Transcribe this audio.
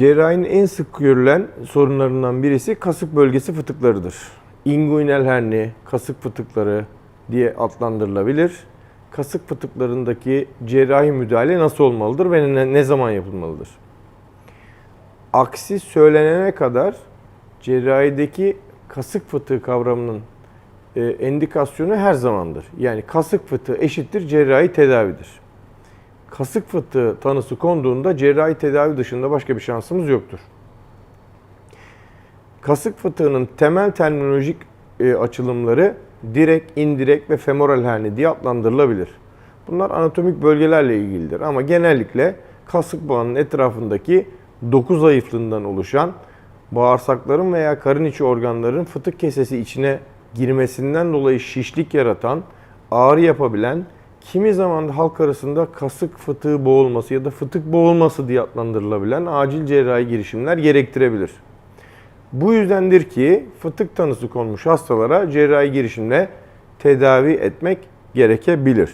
Cerrahinin en sık görülen sorunlarından birisi kasık bölgesi fıtıklarıdır. Inguinal herni, kasık fıtıkları diye adlandırılabilir. Kasık fıtıklarındaki cerrahi müdahale nasıl olmalıdır ve ne, zaman yapılmalıdır? Aksi söylenene kadar cerrahideki kasık fıtığı kavramının e, endikasyonu her zamandır. Yani kasık fıtığı eşittir cerrahi tedavidir. Kasık fıtığı tanısı konduğunda cerrahi tedavi dışında başka bir şansımız yoktur. Kasık fıtığının temel terminolojik e, açılımları direkt, indirekt ve femoral herni diye adlandırılabilir. Bunlar anatomik bölgelerle ilgilidir ama genellikle kasık bağının etrafındaki doku zayıflığından oluşan bağırsakların veya karın içi organların fıtık kesesi içine girmesinden dolayı şişlik yaratan, ağrı yapabilen, kimi zaman da halk arasında kasık fıtığı boğulması ya da fıtık boğulması diye adlandırılabilen acil cerrahi girişimler gerektirebilir. Bu yüzdendir ki fıtık tanısı konmuş hastalara cerrahi girişimle tedavi etmek gerekebilir.